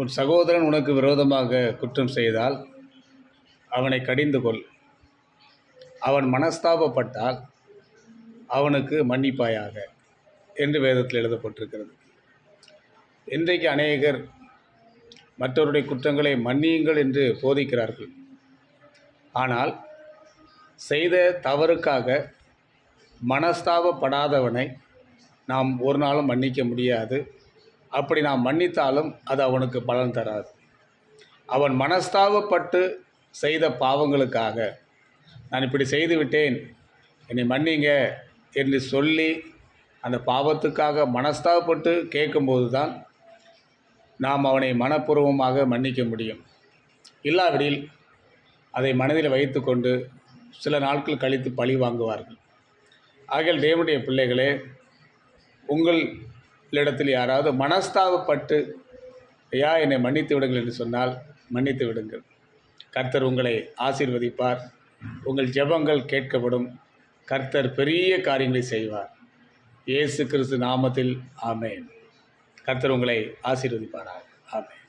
உன் சகோதரன் உனக்கு விரோதமாக குற்றம் செய்தால் அவனை கடிந்து கொள். அவன் மனஸ்தாபப்பட்டால் அவனுக்கு மன்னிப்பாயாக என்று வேதத்தில் எழுதப்பட்டிருக்கிறது. இன்றைக்கு அநேகர் மற்றவருடைய குற்றங்களை மன்னியுங்கள் என்று போதிக்கிறார்கள். ஆனால் செய்த தவறுக்காக மனஸ்தாபப்படாதவனை நாம் ஒரு நாளும் மன்னிக்க முடியாது. அப்படி நாம் மன்னித்தாலும் அது அவனுக்கு பலன் தராது. அவன் மனஸ்தாபப்பட்டு செய்த பாவங்களுக்காக நான் இப்படி செய்து விட்டேன் என்னை மன்னிங்க என்று சொல்லி அந்த பாவத்துக்காக மனஸ்தாபப்பட்டு கேட்கும்போது தான் நாம் அவனை மனப்பூர்வமாக மன்னிக்க முடியும். இல்லாவிடில் அதை மனதில் வைத்துக்கொண்டு சில நாட்கள் கழித்து பழி வாங்குவார்கள். ஆகிய தேவனுடைய பிள்ளைகளே உங்கள் உங்களிடத்தில் யாராவது மனஸ்தாபப்பட்டு ஐயா என்னை மன்னித்து விடுங்கள் என்று சொன்னால் மன்னித்து விடுங்கள். கர்த்தர் உங்களை ஆசீர்வதிப்பார். உங்கள் ஜெபங்கள் கேட்கப்படும். கர்த்தர் பெரிய காரியங்களை செய்வார். இயேசு கிறிஸ்து நாமத்தில் ஆமேன். கர்த்தர் உங்களை ஆசீர்வதிப்பாராக. ஆமேன்.